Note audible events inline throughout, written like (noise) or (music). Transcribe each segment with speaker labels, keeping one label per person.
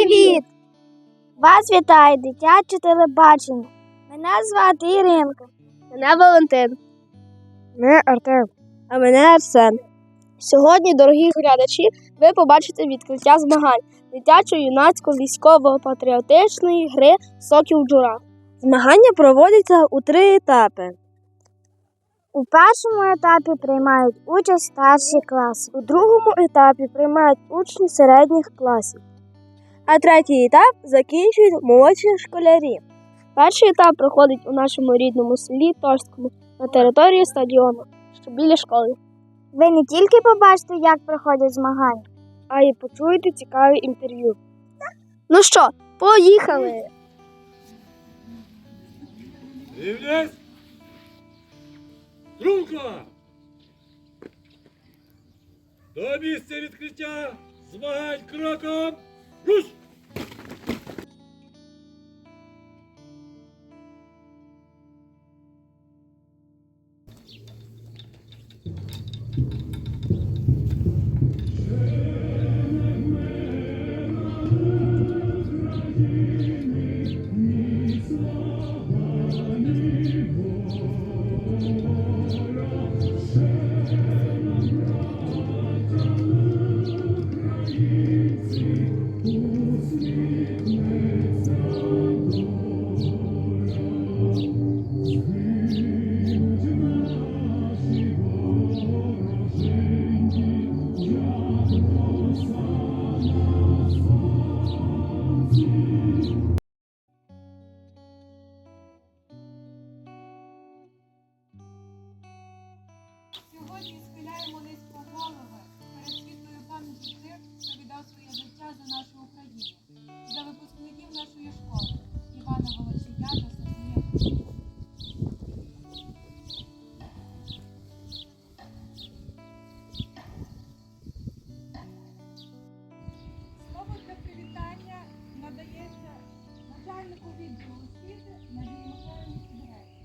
Speaker 1: Привіт! Вас вітає дитяче телебачення. Мене звати Іринка. Мене Валентин. Мене Артем. А мене Арсен. Сьогодні, дорогі глядачі, ви побачите відкриття змагань дитячої юнацької військово-патріотичної гри Сокіл Джура. Змагання проводяться у три етапи. У першому етапі приймають участь старші класи, у другому етапі приймають учні середніх класів, а третій етап закінчують молодші школярі. Перший етап проходить у нашому рідному селі Торському на території стадіону, що біля школи. Ви не тільки побачите, як проходять змагання, а й почуєте цікаві інтерв'ю. Ну що, поїхали!
Speaker 2: Струнко! До місця відкриття змагань кроком! Руш!
Speaker 3: you. Відділу освіти Надії Михайлівні Сидоренко.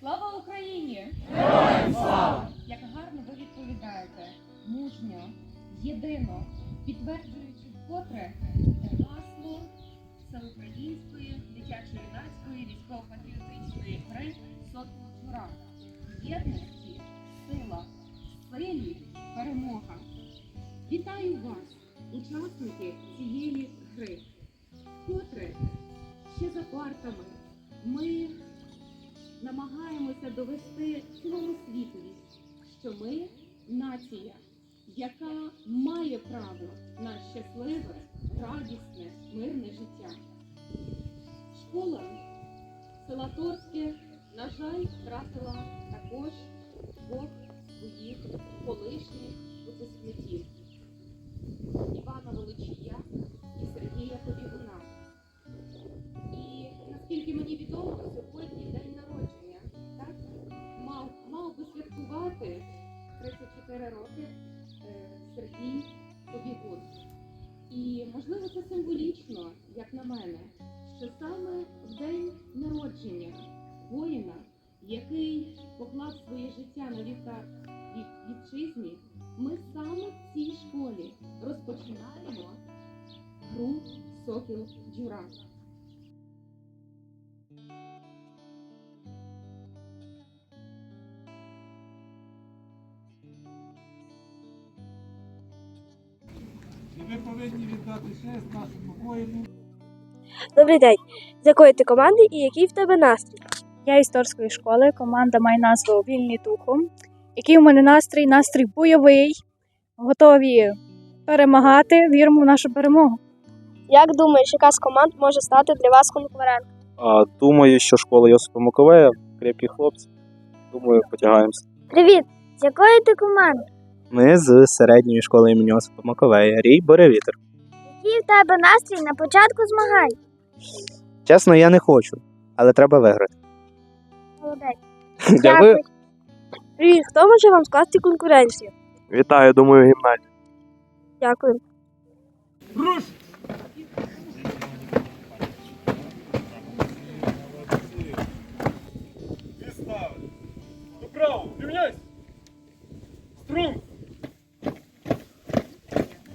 Speaker 4: Слава Україні! Героям слава! Як гарно ви відповідаєте, мужньо, єдино, підтверджуючи вкотре гасло всеукраїнської дитячо-юнацької військово-патріотичної гри «Сокіл Джура». Єдності, сила, силі, перемога. Вітаю вас, учасники цієї гри. Вкотре ще за партами ми намагаємося довести цілому світові, що ми нація, яка має право на щасливе, радісне, мирне життя. Школа села Торське, на жаль, втратила також двох своїх колишніх випускників Івана Волочія життя на вівтар ві- вітчизні, ми саме в цій школі розпочинаємо гру Сокіл Джура.
Speaker 2: І ви повинні віддати честь нашому воїну.
Speaker 1: Добрий день. З якої ти команди і який в тебе настрій?
Speaker 5: Я із Торської школи, команда має назву Вільні духом. Який у мене настрій? Настрій бойовий. Готові перемагати, віримо в нашу перемогу.
Speaker 1: Як думаєш, яка з команд може стати для вас конкурентом?
Speaker 6: А, думаю, що школа Йосипа Маковея, крепкі хлопці. Думаю, потягаємося.
Speaker 1: Привіт! З якої ти команди?
Speaker 6: Ми з середньої школи імені Йосипа Маковея. Рій Боревітер.
Speaker 1: Який в тебе настрій на початку змагань?
Speaker 6: Чесно, я не хочу, але треба виграти.
Speaker 1: Молодець. (laughs)
Speaker 6: Дякую.
Speaker 1: Привіт, хто може вам скласти конкуренцію?
Speaker 6: Вітаю, думаю, гімназія.
Speaker 1: Дякую.
Speaker 2: Руш! Відстави! Доправо! Рівняйсь! Струн!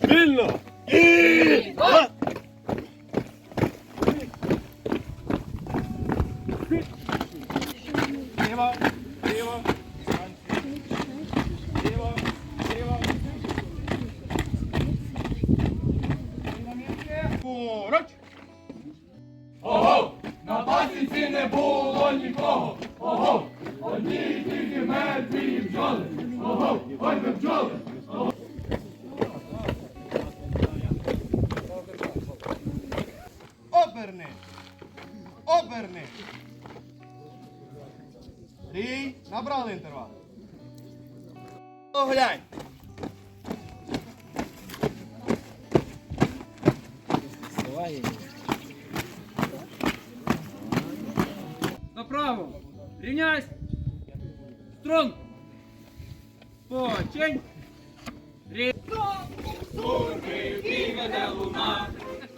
Speaker 2: Вільно! І!
Speaker 7: Оберни! Оберни! Рій, набрали інтервал. Оглянь!
Speaker 8: Направо. Рівняйсь. Струн. Почень.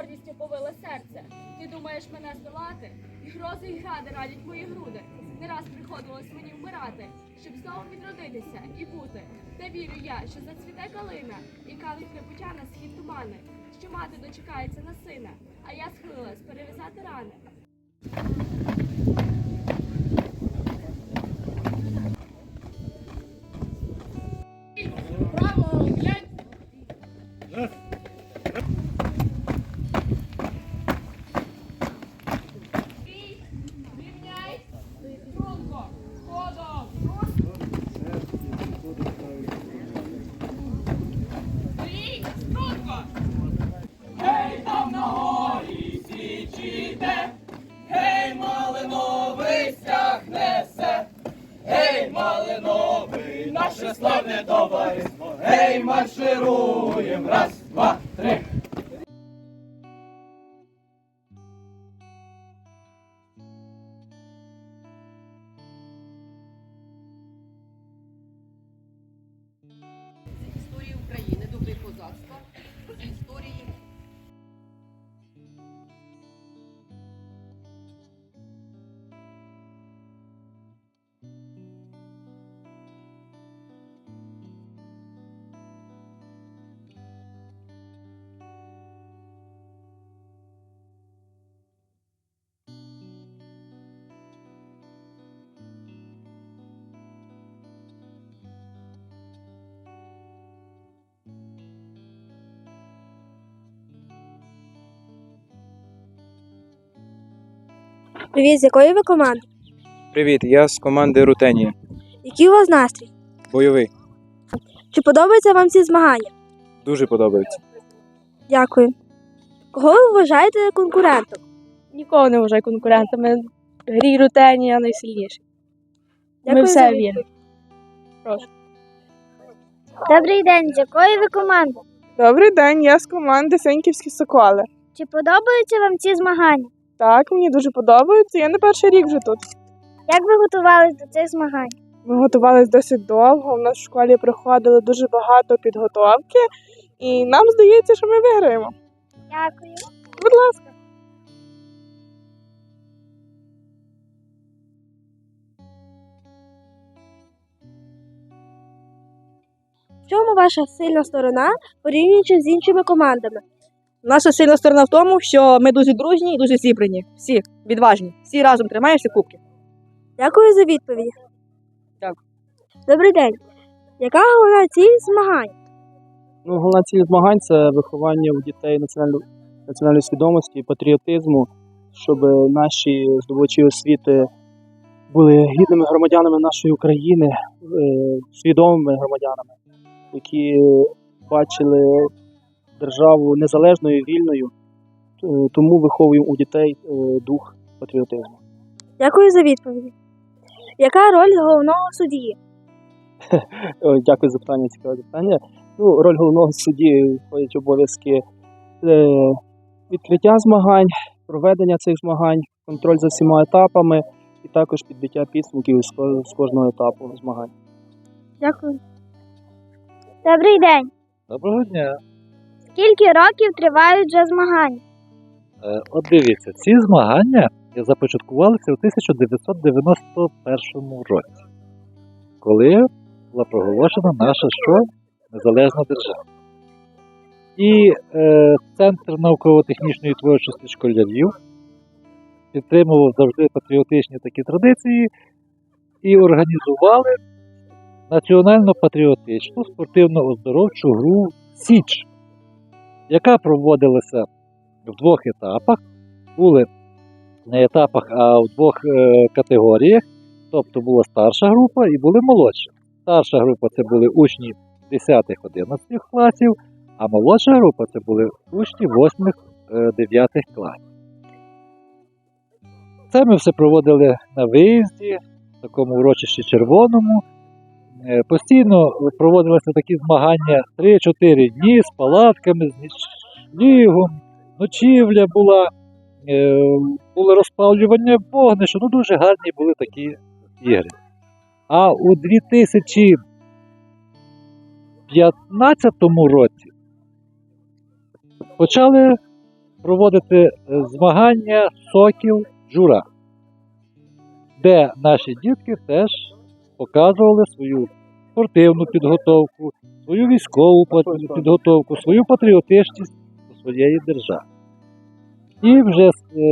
Speaker 9: гордістю повила серце. Ти думаєш мене здолати? І грози і гради радять мої груди. Не раз приходилось мені вмирати, щоб знову відродитися і бути. Та вірю я, що зацвіте калина, і калить прибуття на схід тумани, що мати дочекається на сина, а я схилилась перев'язати рани.
Speaker 3: Товариство. Гей, маршируєм. Раз, два,
Speaker 10: Привіт, з якої ви команди?
Speaker 11: Привіт, я з команди Рутенія.
Speaker 10: Який у вас настрій?
Speaker 11: Бойовий.
Speaker 10: Чи подобаються вам ці змагання?
Speaker 11: Дуже подобається.
Speaker 10: Дякую. Кого ви вважаєте конкурентом?
Speaker 5: Нікого не вважаю конкурентами. Грій Рутенія найсильніший.
Speaker 10: Дякую
Speaker 5: Ми
Speaker 10: за
Speaker 5: все
Speaker 10: відповідь.
Speaker 5: віримо.
Speaker 10: Добрий день, з якої ви команди?
Speaker 12: Добрий день, я з команди Сеньківські Соколи.
Speaker 10: Чи подобаються вам ці змагання?
Speaker 12: Так, мені дуже подобається. Я не перший рік вже тут.
Speaker 10: Як ви готувалися до цих змагань?
Speaker 12: Ми готувалися досить довго. У нас в школі проходило дуже багато підготовки, і нам здається, що ми виграємо.
Speaker 10: Дякую.
Speaker 12: Будь ласка.
Speaker 10: В чому ваша сильна сторона порівнюючи з іншими командами?
Speaker 13: Наша сильна сторона в тому, що ми дуже дружні і дуже зібрані. Всі відважні. Всі разом тримаємося кубки.
Speaker 10: Дякую за відповідь.
Speaker 13: Дякую.
Speaker 10: Добрий день. Яка головна ціль змагань?
Speaker 11: Ну, головна ціль змагань це виховання у дітей національної, національної свідомості і патріотизму, щоб наші здобувачі освіти були гідними громадянами нашої України, е, свідомими громадянами, які бачили державу незалежною, вільною. Е, Тому виховуємо у дітей е, дух патріотизму.
Speaker 10: Дякую за відповідь. Яка роль головного судді? (laughs)
Speaker 11: Дякую за питання, цікаве запитання. Ну, роль головного судді входять обов'язки е, відкриття змагань, проведення цих змагань, контроль за всіма етапами і також підбиття підсумків з кожного етапу змагань.
Speaker 10: Дякую. Добрий день.
Speaker 14: Доброго дня.
Speaker 10: Скільки років тривають вже змагання?
Speaker 14: Е, От дивіться, ці змагання започаткувалися у 1991 році, коли була проголошена наша що? незалежна держава. І е, Центр науково-технічної творчості школярів підтримував завжди патріотичні такі традиції і організували національно-патріотичну спортивно-оздоровчу гру Січ, яка проводилася в двох етапах. Були не етапах, а в двох е, категоріях. Тобто була старша група і були молодші. Старша група це були учні 10-11 класів, а молодша група це були учні 8-9 класів. Це ми все проводили на виїзді, в такому урочищі червоному. Е, Постійно проводилися такі змагання 3-4 дні з палатками, з снігом, ночівля була, е, було розпалювання вогнища. Ну дуже гарні були такі ігри. А у 2015 році почали проводити е, змагання Сокіл Джура, де наші дітки теж показували свою спортивну підготовку, свою військову підготовку, свою патріотичність до своєї держави. І вже з, е,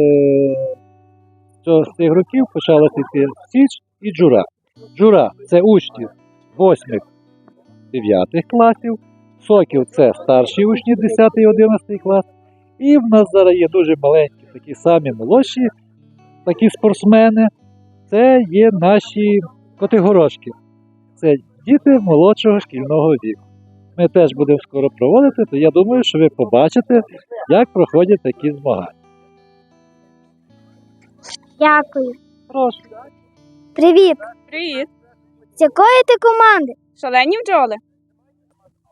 Speaker 14: з цих років почалася йти Січ і Джура. Джура це учні 8-9 класів, Сокіл це старші учні 10-11 клас. І в нас зараз є дуже маленькі, такі самі молодші, такі спортсмени. Це є наші котигорошки. Це діти молодшого шкільного віку. Ми теж будемо скоро проводити, то я думаю, що ви побачите, як проходять такі змагання.
Speaker 10: Дякую.
Speaker 13: Прошу.
Speaker 10: Привіт.
Speaker 12: Привіт.
Speaker 10: З якої ти команди?
Speaker 12: Шалені бджоли.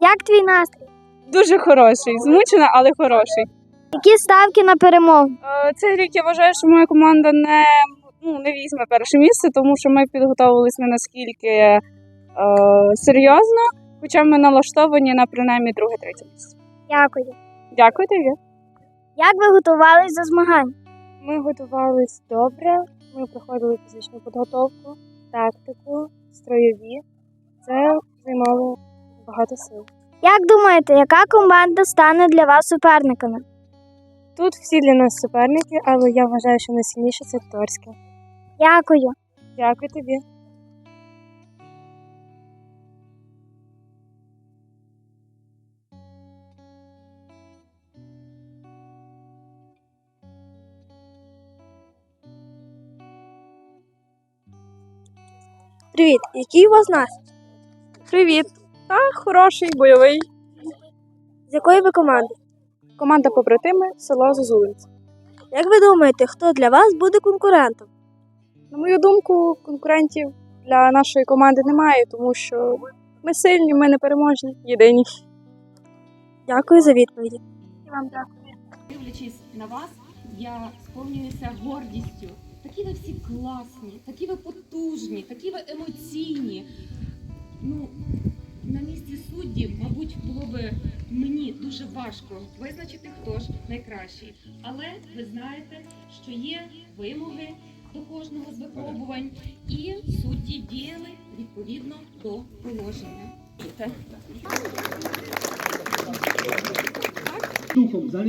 Speaker 10: Як твій настрій?
Speaker 12: Дуже хороший. Змучена, але хороший.
Speaker 10: Які ставки на перемогу?
Speaker 12: Е, Цей рік я вважаю, що моя команда не, ну, не візьме перше місце, тому що ми підготовились не наскільки е, серйозно, хоча ми налаштовані на принаймні друге-третє місце.
Speaker 10: Дякую.
Speaker 12: Дякую тобі.
Speaker 10: Як ви готувались до змагань?
Speaker 12: Ми готувались добре. Ми проходили фізичну підготовку, тактику, строєві. Це займало багато сил.
Speaker 10: Як думаєте, яка команда стане для вас суперниками?
Speaker 12: Тут всі для нас суперники, але я вважаю, що найсильніше це Торське.
Speaker 10: Дякую.
Speaker 12: Дякую тобі.
Speaker 10: Привіт, який у вас настрій?
Speaker 12: Привіт. Та хороший, бойовий.
Speaker 10: З якої ви команди?
Speaker 12: Команда побратими, село Зозулинці.
Speaker 10: Як ви думаєте, хто для вас буде конкурентом?
Speaker 12: На мою думку, конкурентів для нашої команди немає, тому що ми сильні, ми непереможні, єдині.
Speaker 10: Дякую за відповіді. Вам дякую.
Speaker 4: Дивлячись на вас, я сповнююся гордістю. Такі ви всі класні, такі ви потужні, такі ви емоційні. Ну, на місці суддів, мабуть, було би мені дуже важко визначити, хто ж найкращий. Але ви знаєте, що є вимоги до кожного з випробувань, і судді діяли відповідно до положення.
Speaker 8: Духом. За